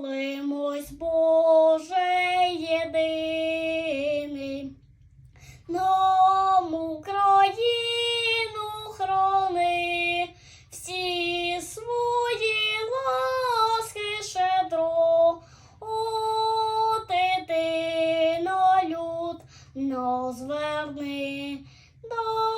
молимось, Боже єдиний, нам країну хрони, всі свої ласки шедро, О, ти, люд, но зверни до.